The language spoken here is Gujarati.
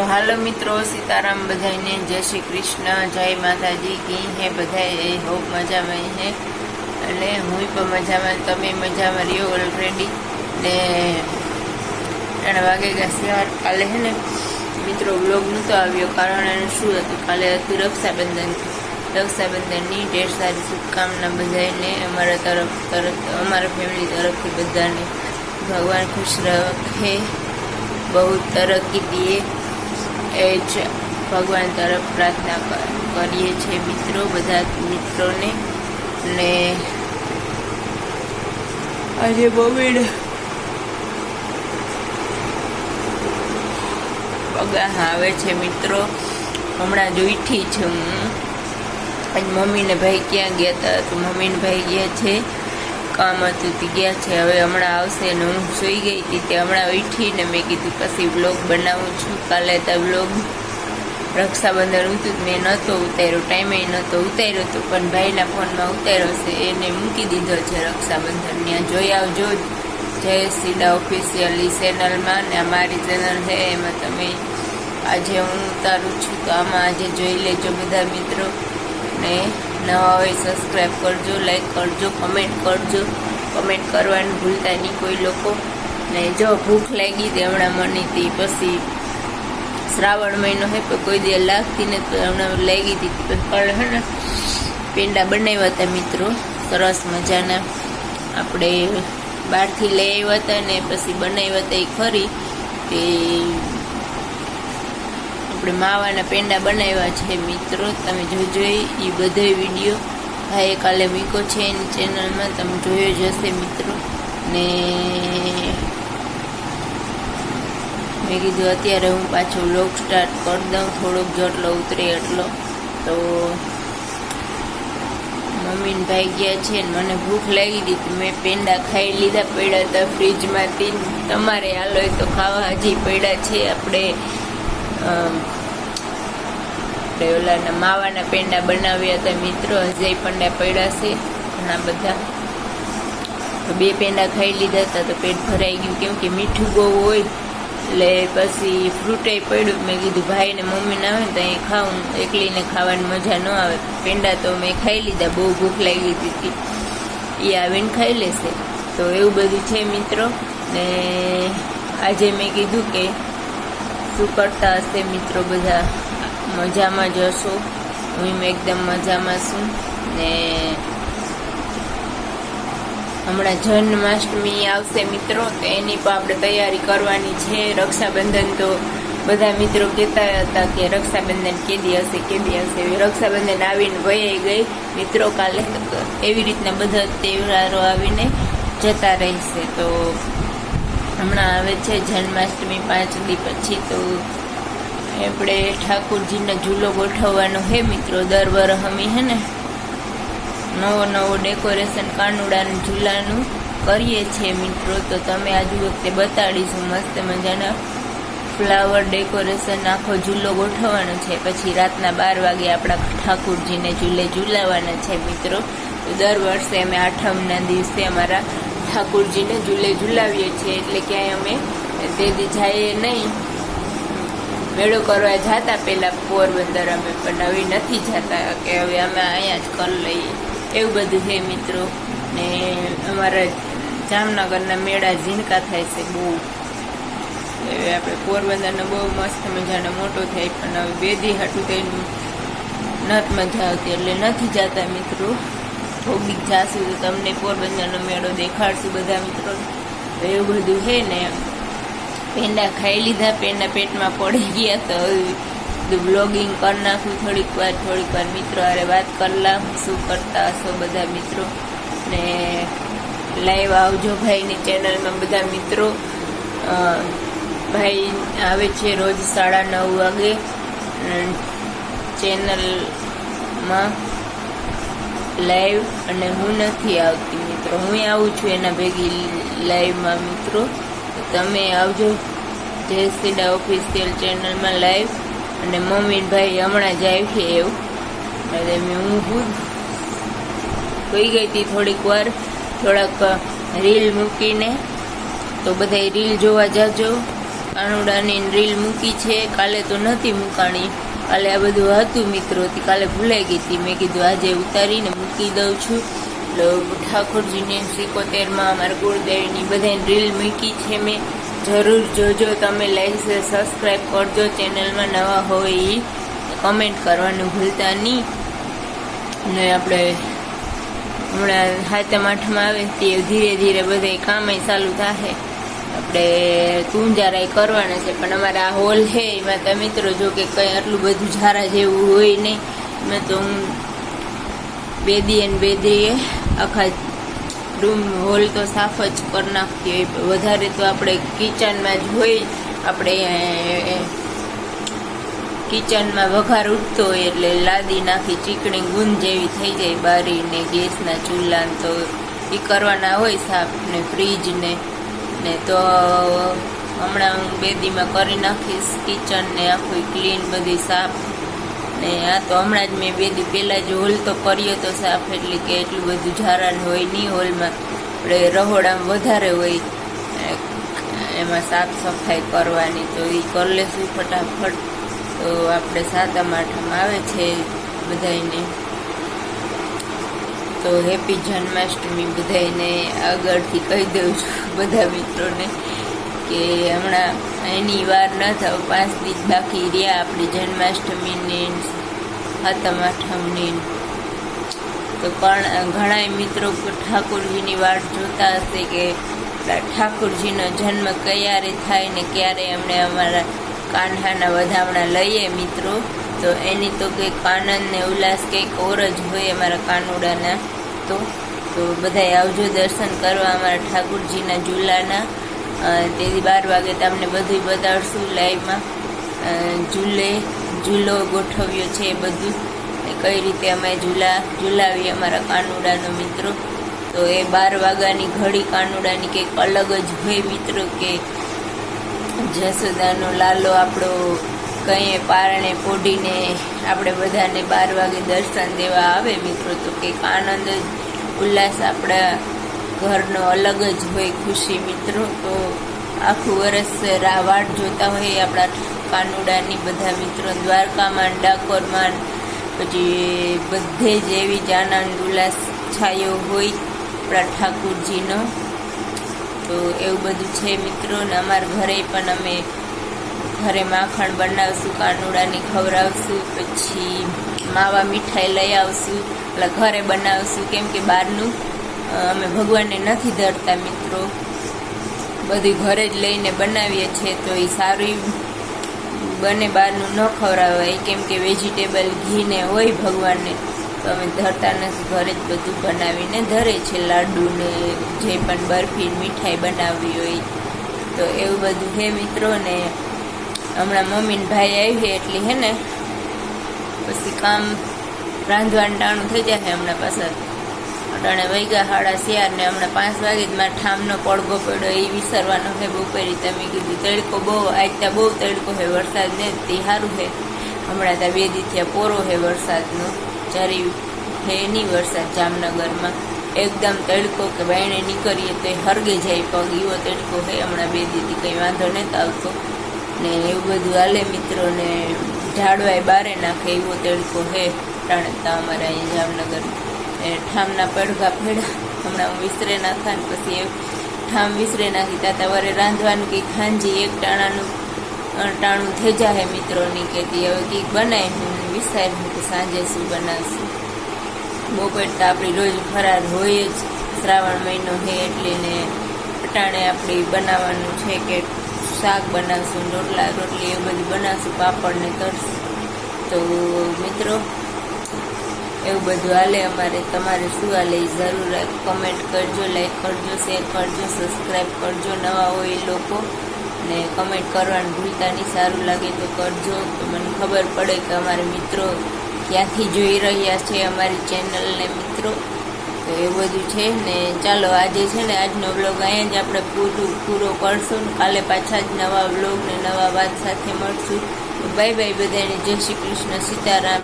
તો હાલો મિત્રો, સીતારામ બધાને જય શ્રી કૃષ્ણ, જય માતાજી, કી હે બધા એ હોપ મજામાં હે. એટલે હું પણ મજામાં, તમે મજામાં રહ્યો ઓલરેડી ને ત્રણ વાગે ગયા સવાર કાલે હે ને, મિત્રો બ્લોગ નહોતો આવ્યો, કારણ એનું શું હતું, કાલે હતું રક્ષાબંધન. રક્ષાબંધનની ઢેર સારી શુભકામના બધાને અમારા તરફ તરફ, અમારા ફેમિલી તરફથી બધાને. ભગવાન ખુશ રાખે બહુ તરક્કી દે એ જ ભગવાન તરફ પ્રાર્થના કરીએ છીએ મિત્રો, બધા મિત્રોને. ને આજે બબીડ પગા આવે છે મિત્રો. હમણાં જ ઉઠી છું હું. આજ મમ્મીને ભાઈ ક્યાં ગયા હતા તો મમ્મીને ભાઈ ગયા છે. કામ હતું તે ગયા છે. હવે હમણાં આવશે ને હું સૂઈ ગઈ હતી તે હમણાં ઉઠીને મેં કીધું, પછી બ્લોગ બનાવું છું. કાલે તો બ્લોગ રક્ષાબંધન હતું મેં નહોતો ઉતાર્યો ટાઈમે નહોતો ઉતાર્યો હતો પણ ભાઈના ફોનમાં ઉતાર્યો છે. એને મૂકી દીધો છે રક્ષાબંધન. ત્યાં જોઈ આવજો જય સીડા ઓફિશિયલી ચેનલમાં ને અમારી ચેનલ છે, એમાં તમે આજે હું ઉતારું છું. તો આમાં આજે જોઈ લેજો બધા મિત્રો. ને નવા હોય સબસ્ક્રાઈબ કરજો લાઈક કરજો કમેન્ટ કરજો. કમેન્ટ કરવાનું ભૂલતા નહીં કોઈ લોકો. ને જો ભૂખ લાગી તે હમણાં મને તે પછી શ્રાવણ મહિનો હે, પણ કોઈ દે લાગતી ને તો હમણાં લાગી હતી. પણ હે ને, પેંડા બનાવ્યા હતા મિત્રો, સરસ મજાના. આપણે બહારથી લઈ આવ્યા હતા ને પછી બનાવ્યા હતા એ ખરી. તે આપણે માવાના પેંડા બનાવ્યા છે, મિત્રો. તમે જોજો એ બધો વીડિયો. ભાઈએ કાલે મીકો છે એની ચેનલમાં. તમે જોયો જ હશે, મિત્રો. ને મેં કીધું અત્યારે હું પાછો વ્લોગ સ્ટાર્ટ કરી દઉં, થોડોક જેટલો ઉતરે એટલો. તો મમ્મીને ભાઈ ગયા છે ને મને ભૂખ લાગી હતી. મેં પેંડા ખાઈ લીધા પડ્યા હતા ફ્રીજમાંથી તમારે હાલો તો ખાવા હજી પડ્યા છે આપણે. આપણે ઓલાના માવાના પેંડા બનાવ્યા હતા, મિત્રો, હજે પંડા પડ્યા છે, ઘણા બધા. તો બે પેંડા ખાઈ લીધા હતા, તો પેટ ભરાઈ ગયું, કેમ કે મીઠું બહુ હોય, એટલે પછી ફ્રૂટે પડ્યું, મેં કીધું, ભાઈ ને મમ્મીને આવે ને તો અહીં ખાવું એકલીને ખાવાની મજા ન આવે. પેંડા તો મેં ખાઈ લીધા, બહુ ભૂખ લાગી હતી એ આવીને ખાઈ લેશે. તો એવું બધું છે, મિત્રો. ને આજે મેં કીધું કે શું કરતા હશે મિત્રો, બધા મજામાં જ હશો. હું એકદમ મજામાં છું. ને હમણાં જન્માષ્ટમી આવશે મિત્રો, તો એની પણ આપણે તૈયારી કરવાની છે. રક્ષાબંધન તો બધા મિત્રો કહેતા હતા કે રક્ષાબંધન કેદી હશે કેદી હશે. રક્ષાબંધન આવીને વયાઈ ગઈ. મિત્રો કાલે એવી રીતના બધા તહેવારો આવીને જતા રહેશે. તો હમણાં આવે છે જન્માષ્ટમી પાંચ દી પછી, તો આપણે ઠાકોરજીનો ઝૂલો ગોઠવવાનો હે મિત્રો. દર વરસ અમે હે ને નવો નવો ડેકોરેશન કાનુડાનું ઝૂલાનું કરીએ છીએ મિત્રો. તો તમે આજુ વખતે બતાડીશું મસ્ત મજાના ફ્લાવર ડેકોરેશન, આખો ઝૂલો ગોઠવવાનો છે. પછી રાતના બાર વાગે આપણા ઠાકુરજીને ઝૂલે ઝૂલાવાના છે મિત્રો. તો દર વર્ષે અમે આઠમના દિવસે અમારા ઠાકુરજીને ઝૂલે ઝૂલાવીએ છીએ એટલે ક્યાંય અમે તે દી જઈએ નહીં. મેળો કરવા જતા પહેલાં પોરબંદર અમે પણ હવે નથી જતા કે હવે અમે અહીંયા જ કર લઈએ. એવું બધું છે મિત્રો. ને અમારા જામનગરના મેળા ઝીણકા થાય છે બહુ. હવે આપણે પોરબંદરનો બહુ મસ્ત મજાનો મોટો થાય પણ હવે બેદી હાટું થઈને નથી મજા આવતી એટલે નથી જતા મિત્રો. થોડીક જાશું તો તમને પોરબંદરનો મેળો દેખાડશું બધા મિત્રો. એવું બધું છે ને, પેંડા ખાઈ લીધા, પેંડા પેટમાં પડી ગયા તો બધું બ્લોગિંગ કરી નાખું. થોડીક વાર થોડીક વાર મિત્રો અરે વાત કરલા શું કરતા હશો બધા મિત્રો. ને લાઈવ આવજો ભાઈની ચેનલમાં બધા મિત્રો. ભાઈ આવે છે રોજ સાડા નવ વાગે. ચેનલમાં લાઈવ અને હું નથી આવતી મિત્રો. હું આવું છું એના ભેગી લાઈવમાં મિત્રો. તમે આવજો. જય સીડા ઓફિશિયલ ચેનલમાં લાઈવ અને મમ્મી ભાઈ હમણાં જ આવી છે એવું. એટલે હું ખુદ હોઈ ગઈ હતી થોડીક વાર. થોડાક રીલ મૂકીને. તો બધા રીલ જોવા જાજો. કાનુડાની રીલ મૂકી છે. કાલે તો નથી મૂકાણી. કાલે આ બધું હતું મિત્રો કાલે ભૂલાઈ ગઈ હતી. મેં કીધું આજે ઉતારીને મૂકી દઉં છું. એટલે ઠાકોરજીને સિકોતેરમાં અમારા ગુરુદેવની બધાને રીલ મૂકી છે મેં. જરૂર જોજો, તમે લાઈક સબસ્ક્રાઈબ કરજો. ચેનલમાં નવા હોય એ કમેન્ટ કરવાનું ભૂલતા નહીં. ને આપણે હમણાં હાથમ આઠમાં આવે તે ધીરે ધીરે બધે કામે ચાલુ થશે આપણે તુંજારા કરવાના છે, પણ અમારા હોલ છે, એમાં તો મિત્રો જો કે કંઈ આટલું બધું ઝારા જેવું હોય નહીં. એમાં તો હું બેદી અને બે દીએ આખા રૂમ, હોલ તો સાફ જ કરી નાખતી હોય વધારે તો આપણે કિચનમાં જ હોય, આપણે કિચનમાં વઘાર ઉઠતો હોય એટલે લાદી નાખી, ચીકણી ગુંદ જેવી થઈ જાય બારી ને ગેસના ચૂલા તો એ કરવાના હોય સાફ ને ફ્રીજ ને ને તો હમણાં હું બેદીમાં કરી નાખીશ કિચન ને આખું ક્લીન બધી સાફ. ને આ તો હમણાં જ મેં બે દી પહેલાં જ હોલ તો કર્યો તો સાફ, એટલે કે એટલું બધું ઝારાન હોય નહીં હોલમાં. આપણે રહોડામાં વધારે હોય, એમાં સાફ સફાઈ કરવાની તો એ કરી લેશું ફટાફટ. તો આપણે સાતમ આઠમ આવે છે બધાને તો હેપી જન્માષ્ટમી બધાને આગળથી કહી દઉં છું બધા મિત્રોને કે હમણાં એની વાર ન થાવ, પાંચ દિવસ બાકી રહ્યા આપણે જન્માષ્ટમીની સાતમ આઠમની. તો પણ ઘણા મિત્રો ઠાકોરજીની વાટ જોતા હશે કે ઠાકોરજીનો જન્મ ક્યારે થાય ને ક્યારે અમને અમારા કાંઠાના વધામણા લઈએ મિત્રો. તો એની તો કંઈક આનંદ ને ઉલ્લાસ કંઈક ઓર જ હોય અમારા કાનુડાના તો. તો બધાય આવજો દર્શન કરવા અમારા ઠાકુરજીના ઝૂલાના. તેથી બાર વાગે તમને બધું બતાડશું લાઈવમાં. ઝૂલે, ઝૂલો ગોઠવ્યો છે એ બધું. કઈ રીતે અમે ઝૂલા, ઝૂલાવીએ અમારા કાનુડાનો મિત્રો. તો એ બાર વાગ્યાની ઘડી કાનુડાની કંઈક અલગ જ હોય મિત્રો કે જસોદાનો લાલો આપણો કંઈ પારણે પોઢીને આપણે બધાને બાર વાગે દર્શન દેવા આવે મિત્રો, તો કંઈક આનંદ ઉલ્લાસ આપણા ઘરનો અલગ જ હોય ખુશી મિત્રો. તો આખું વરસ રાવાડ જોતા હોય આપણા કાનુડાની બધા મિત્રો, દ્વારકામાં, ડાકોરમાં, પછી બધે જ એવી જ આનંદ, ઉલ્લાસ છાયો હોય આપણા ઠાકુરજીનો. તો એવું બધું છે મિત્રો, ને અમારા ઘરે પણ અમે ઘરે માખણ બનાવશું, કાનુડાની ખવડાવશું, પછી માવા મીઠાઈ લઈ આવશું, એટલે ઘરે બનાવશું. કેમ કે બહારનું અમે ભગવાનને નથી ધરતા મિત્રો. બધી ઘરે જ લઈને બનાવીએ છીએ, તો એ સારું બને બહારનું ન ખવડાવાય. કેમ કે વેજીટેબલ ઘીને હોય ભગવાનને, તો અમે ધરતા નથી. ઘરે જ બધું બનાવીને ધરે છે લાડુને જે પણ બરફી મીઠાઈ બનાવવી હોય. તો એવું બધું હે મિત્રો, ને હમણાં મમ્મીને ભાઈ આવી એટલે હે ને, પછી કામ રાંધવાનું ટાણું થઈ જાય હમણાં પાછા અટાણે વૈગા સાડા શિયાર ને હમણાં પાંચ વાગે જ મારા ઠામનો પડઘો પડ્યો એ વિસરવાનો હે બપોરી. તમે કીધું, તડકો બહુ આજતા બહુ તડકો હે વરસાદ ને તે સારું હે હમણાં ત્યાં બે દી થયા પોરો હે વરસાદનો જ્યારે હે નહીં વરસાદ જામનગરમાં. એકદમ તડકો કે બાયણે નીકળીએ તો હરગે જાય પગ એવો તડકો હે હમણાં બે દીદી કંઈ વાંધો નથી આવતો. ને એવું બધું. હાલે મિત્રોને ઝાડવાય બારે નાખે, એવો તડકો હે ટાણતા અમારે અહીં જામનગર. એ ઠામના પડઘા ફેડા હમણાં હું વિસરે નાખા ને પછી એ ઠામ વિસરે નાખી. તાતા વારે રાંધવાનું કંઈક ખાંજી એક ટાણાનું ટાણું થઈ જાય મિત્રોની કે તે હવે કંઈક બનાવી હું વિચાર કે સાંજે શું બનાવશું. બપોર તો આપણી રોજ ફરાર હોય જ. શ્રાવણ મહિનો છે એટલે ને અટાણે આપણી બનાવવાનું છે કે શાક બનાવશું, રોટલા, રોટલી એવું બધું બનાવશું પાપડ ને તરશું. તો મિત્રો, એવું બધું હાલે અમારે. તમારે શું હાલે એ જરૂર કમેન્ટ કરજો લાઈક કરજો શેર કરજો સબસ્ક્રાઈબ કરજો. નવા હોય એ લોકો. ને કમેન્ટ કરવાનું ભૂલતા નહીં. સારું લાગે તો કરજો. તો મને ખબર પડે કે અમારે મિત્રો ક્યાંથી જોઈ રહ્યા છે અમારી ચેનલને મિત્રો. તો એ બધું છે ને ચાલો આજે છે ને આજનો બ્લોગ અહીંયા જ આપણે પૂરું, પૂરો કરશું કાલે પાછા જ નવા બ્લોગ ને નવા વાત સાથે મળશું. બાય બાય બધાને. જય શ્રી કૃષ્ણ. સીતારામ.